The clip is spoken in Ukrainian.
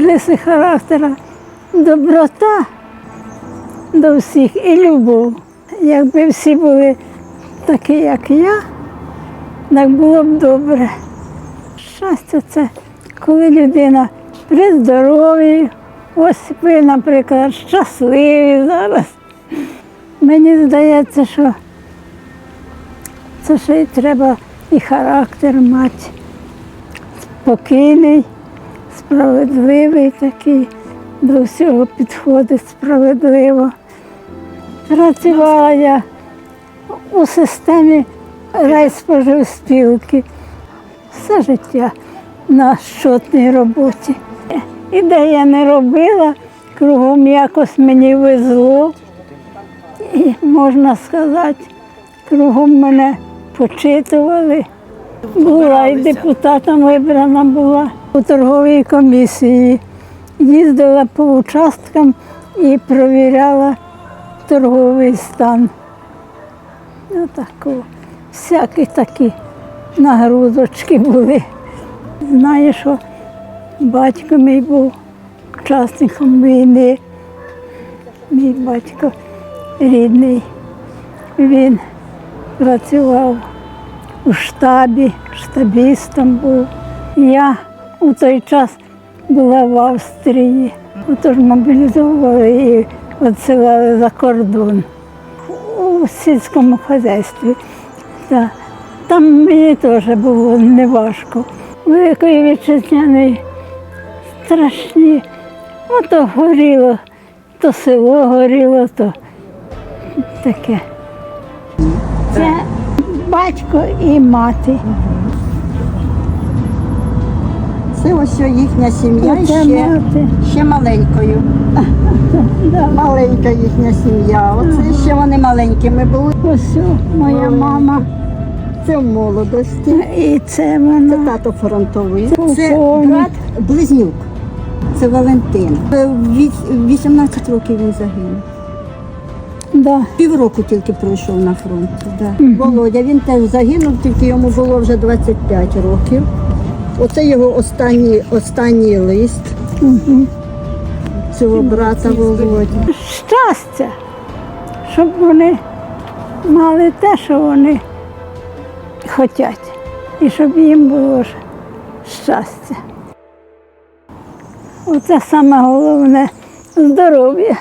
риси характера, доброта до всіх і любов. Якби всі були такі, як я, так було б добре. Щастя це коли людина при здоров'ї. Ось ви, наприклад, щасливі зараз. Мені здається, що це ще й треба і характер мати. Спокійний, справедливий такий, до всього підходить справедливо. Працювала я у системі райспоживспілки все життя на щотній роботі. І де я не робила, кругом якось мені везло. І можна сказати, кругом мене почитували. Була і депутатом вибрана була у торговій комісії. Їздила по участкам і провіряла торговий стан. Отаку. Всякі такі нагрузочки були. Знаю, що батько мій був учасником війни. Мій батько рідний. Він працював у штабі, штабістом був. Я у той час була в Австрії. Отож мобілізовували і відсилали за кордон у сільському хазяйстві. Там мені теж було неважко. Великої вітчизняної страшні. Ото горіло, то село горіло, то таке. Це батько і мати. Це ось їхня сім'я Оце ще, мати. ще маленькою. Маленька їхня сім'я. Оце ще вони маленькими були. Ось моя мама. Це в молодості. І це Це тато фронтовий. Це Полковник. брат близнюк. Це Валентин. Е, в 18 років він загинув. Да. Півроку тільки пройшов на фронті. Да. Володя, він теж загинув, тільки йому було вже 25 років. Оце його останній, останній лист Угу. цього брата Володі. Щастя, щоб вони мали те, що вони хочуть, і щоб їм було щастя. Оце саме головне здоров'я.